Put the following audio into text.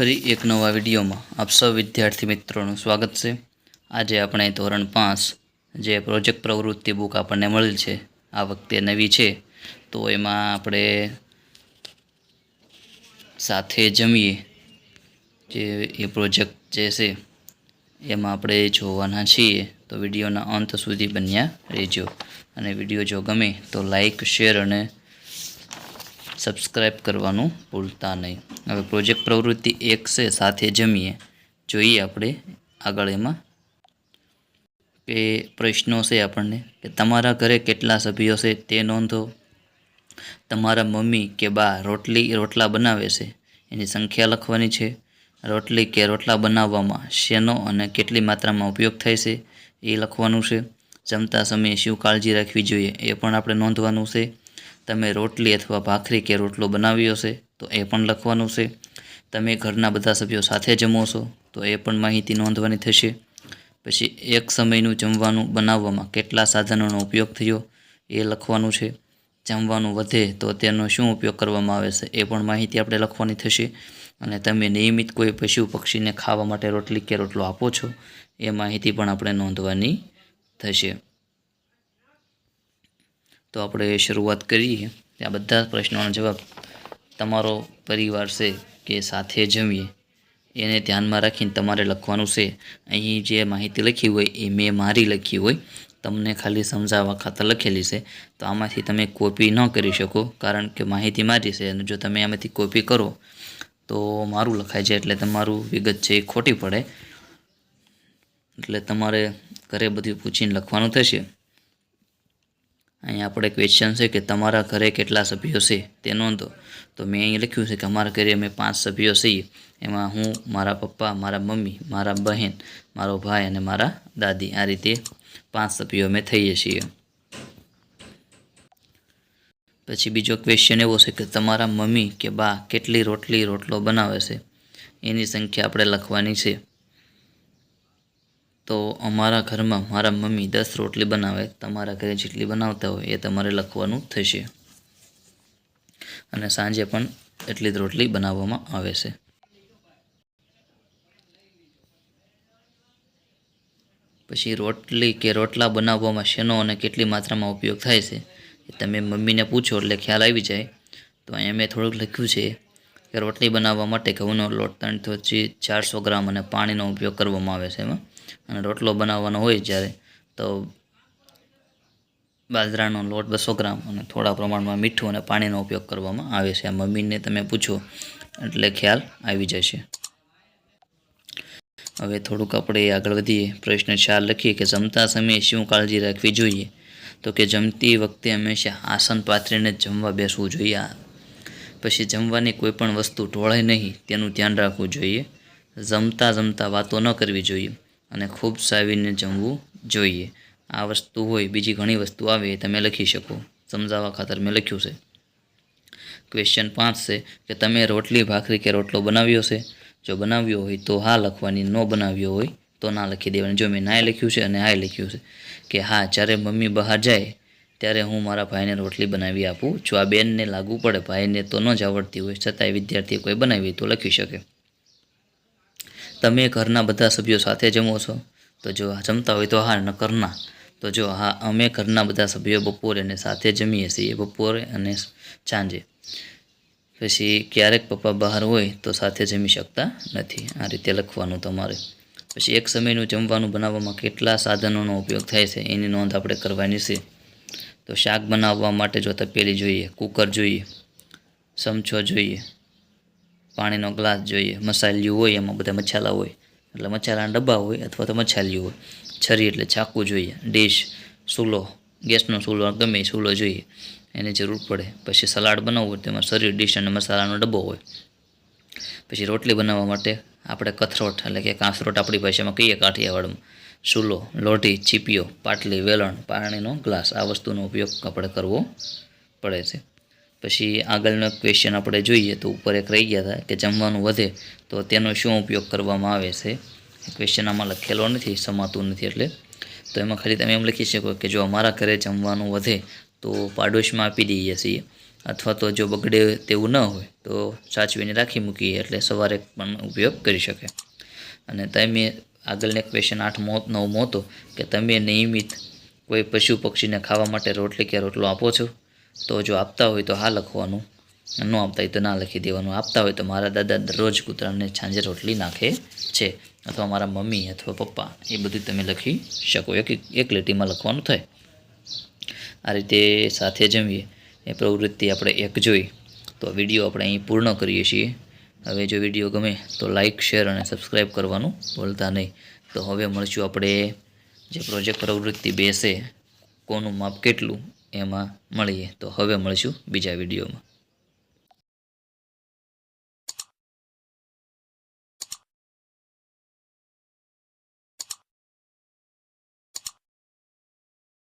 ફરી એક નવા વિડીયોમાં આપ સૌ વિદ્યાર્થી મિત્રોનું સ્વાગત છે. આજે આપણે ધોરણ પાંચ જે પ્રોજેક્ટ પ્રવૃત્તિ બુક આપણને મળેલ છે, આ વખતે નવી છે. તો એમાં આપણે સાથે જમીએ જે એ પ્રોજેક્ટ જે છે, એમાં આપણે જોવાના છીએ. તો વિડીયોના અંત સુધી બન્યા રહેજો. અને વીડિયો જો ગમે તો લાઈક, શેર અને સબસ્ક્રાઈબ કરવાનું ભૂલતા નહીં. હવે પ્રોજેક્ટ પ્રવૃત્તિ એક છે, સાથે જમીએ. જોઈએ આપણે આગળ એમાં કે પ્રશ્નો છે આપણને કે તમારા ઘરે કેટલા સભ્યો છે તે નોંધો. તમારા મમ્મી કે બા રોટલી રોટલા બનાવે છે, એની સંખ્યા લખવાની છે. રોટલી કે રોટલા બનાવવામાં શેનો અને કેટલી માત્રામાં ઉપયોગ થાય છે એ લખવાનું છે. જમતા સમયે શું કાળજી રાખવી જોઈએ એ પણ આપણે નોંધવાનું છે. તમે રોટલી અથવા ભાખરી કે રોટલો બનાવ્યો છે, તો એ પણ લખવાનું છે. તમે ઘરના બધા સભ્યો સાથે જમો તો એ પણ માહિતી નોંધવાની થશે. પછી એક સમયનું જમવાનું બનાવવામાં કેટલા સાધનોનો ઉપયોગ થયો, એ લખવાનું છે. જમવાનું વધે તો તેનો શું ઉપયોગ કરવામાં આવે છે, એ પણ માહિતી આપણે લખવાની થશે. અને તમે નિયમિત કોઈ પશુ પક્ષીને ખાવા માટે રોટલી કે રોટલો આપો છો, એ માહિતી પણ આપણે નોંધવાની થશે. તો આપણે શરૂઆત કરીએ આ બધા પ્રશ્નોનો જવાબ તમારો પરિવાર છે કે સાથે જમીએ? એને ધ્યાનમાં રાખીને તમારે લખવાનું છે. અહીં જે માહિતી લખી હોય એ મેં મારી લખી હોય. તમને ખાલી સમજાવવા ખાતર લખેલી છે. તો આમાંથી તમે કોપી ન કરી શકો કારણ કે માહિતી મારી છે અને જો તમે આમાંથી કોપી કરો તો મારું લખાય છે એટલે તમારું વિગત છે એ ખોટી પડે. એટલે તમારે ઘરે બધું પૂછીને લખવાનું થશે. અહીંયા આપણે ક્વેશ્ચન છે કે તમારા ઘરે કેટલા સભ્યો છે તે નોંધો. તો મેં અહીં લખ્યું છે કે અમારા ઘરે અમે પાંચ સભ્યો છીએ. એમાં હું, મારા પપ્પા, મારા મમ્મી, મારા બહેન, મારો ભાઈ અને મારા દાદી. આ રીતે પાંચ સભ્યો અમે થઈએ છીએ. પછી બીજો ક્વેશ્ચન એવો છે કે તમારા મમ્મી કે બા કેટલી રોટલી રોટલો બનાવે છે? એની સંખ્યા આપણે લખવાની છે. તો અમારા ઘરમાં મારા મમ્મી દસ રોટલી બનાવે, તમારા ઘરે જેટલી બનાવતા હોય એ તમારે લખવાનું થશે. અને સાંજે પણ એટલી જ રોટલી બનાવવામાં આવે છે. પછી રોટલી કે રોટલા બનાવવામાં શેનો અને કેટલી માત્રામાં ઉપયોગ થાય છે, એ તમે મમ્મીને પૂછો એટલે ખ્યાલ આવી જાય. તો અહીંયા મેં થોડુંક લખ્યું છે કે રોટલી બનાવવા માટે ઘઉંનો લોટ ત્રણથી ચારસો ગ્રામ અને પાણીનો ઉપયોગ કરવામાં આવે છે એમાં. અને રોટલો બનાવવાનો હોય જ્યારે, તો બાજરાનો લોટ બસો ગ્રામ અને થોડા પ્રમાણમાં મીઠું અને પાણીનો ઉપયોગ કરવામાં આવે છે. આ મમ્મીને તમે પૂછો, એટલે ખ્યાલ આવી જશે. હવે થોડુંક આપણે આગળ વધીએ. પ્રશ્ન ચાર લખીએ કે જમતા સમયે શું કાળજી રાખવી જોઈએ? તો કે જમતી વખતે હંમેશા આસન પાથરીને જમવા બેસવું જોઈએ. પછી જમવાની કોઈ પણ વસ્તુ ઢોળાય નહીં, તેનું ધ્યાન રાખવું જોઈએ. જમતા જમતા વાતો ન કરવી જોઈએ. અને ખૂબ સાવીને જમવું જોઈએ. આ વસ્તુ હોય, બીજી ઘણી વસ્તુ આવે તમે લખી શકો. સમજાવવા ખાતર મેં લખ્યું છે. ક્વેશ્ચન પાંચ છે કે તમે રોટલી, ભાખરી કે રોટલો બનાવ્યો છે? જો બનાવ્યો હોય તો હા લખવાની, ન બનાવ્યો હોય તો ના લખી દેવાની. જો મેં નાય લખ્યું છે અને હાય લખ્યું છે કે હા, જ્યારે મમ્મી બહાર જાય ત્યારે હું મારા ભાઈને રોટલી બનાવી આપું જો આ બેનને લાગુ પડે, ભાઈને તો ન જ આવડતી હોય, છતાંય વિદ્યાર્થીએ કોઈ બનાવી તો લખી શકે. તમે ઘરના બધા સભ્યો સાથે જમો છો? તો જો જમતા હોય તો હા ન તો જો હા, અમે ઘરના બધા સભ્યો બપોરે અને સાથે જમીએ છીએ, બપોરે અને સાંજે. પછી ક્યારેક પપ્પા બહાર હોય તો સાથે જમી શકતા નથી. આ રીતે લખવાનું તમારે. પછી એક સમયનું જમવાનું બનાવવામાં કેટલા સાધનોનો ઉપયોગ થાય છે, એની નોંધ આપણે કરવાની છે. તો શાક બનાવવા માટે જો તપેલી જોઈએ, કુકર જોઈએ ચમચો જોઈએ પાણીનો ગ્લાસ જોઈએ, મસાલિયું હોય, એમાં બધા મસાલા હોય. એટલે મસાલાના ડબ્બા હોય અથવા તો મસાલિયું હોય. છરી એટલે ચાકુ જોઈએ, ડીશ, સૂલો, ગેસનો સૂલો ગમે સૂલો જોઈએ. એની જરૂર પડે. પછી સલાડ બનાવવું હોય તેમાં શરીર ડીશ અને મસાલાનો ડબ્બો હોય. પછી રોટલી બનાવવા માટે આપણે કથરોટ એટલે કે કાંસરોટ આપણી ભાષામાં કહીએ કાઠિયાવાડમાં. સૂલો, લોઢી ચીપીઓ પાટલી, વેલણ, પાણીનો ગ્લાસ આ વસ્તુનો ઉપયોગ આપણે કરવો પડે છે. પછી આગળનો ક્વેશ્ચન આપણે જોઈએ તો ઉપર એક રહી ગયા હતા કે જમવાનું વધે તો તેનો શું ઉપયોગ કરવામાં આવે છે? ક્વેશ્ચન આમાં લખેલો નથી, સમાતું નથી એટલે. તો એમાં ખાલી તમે એમ લખી શકો કે જો અમારા ઘરે જમવાનું વધે તો પાડોશમાં આપી દઈએ છીએ. અથવા તો જો બગડે તેવું ન હોય તો સાચવીને રાખી મૂકીએ એટલે સવારે પણ ઉપયોગ કરી શકે. અને તમે આગળનો ક્વેશ્ચન આઠમો નવમો હતો કે તમે નિયમિત કોઈ પશુ પક્ષીને ખાવા માટે રોટલી કે રોટલો આપો છો? તો જો આપતા હોય તો હા લખવાનું ન આપતા હોય તો ના લખી દેવાનું. આપતા હોય તો મારા દાદા દરરોજ કૂતરાને છાંજે રોટલી નાખે છે. અથવા મારા મમ્મી અથવા પપ્પા, એ બધું તમે લખી શકો. એક એક લીટીમાં લખવાનું થાય. આ રીતે સાથે જમીએ. એ પ્રવૃત્તિ આપણે એક જોઈ. તો વીડિયો આપણે અહીં પૂર્ણ કરીએ છીએ. હવે જો વીડિયો ગમે તો લાઇક શેર અને સબસ્ક્રાઈબ કરવાનું ભૂલતા નહીં. તો હવે મળશું આપણે જે પ્રોજેક્ટ પ્રવૃત્તિ બેસે, કોનું માપ કેટલું એમાં મળીએ. તો હવે મળીશું બીજા વિડીયોમાં.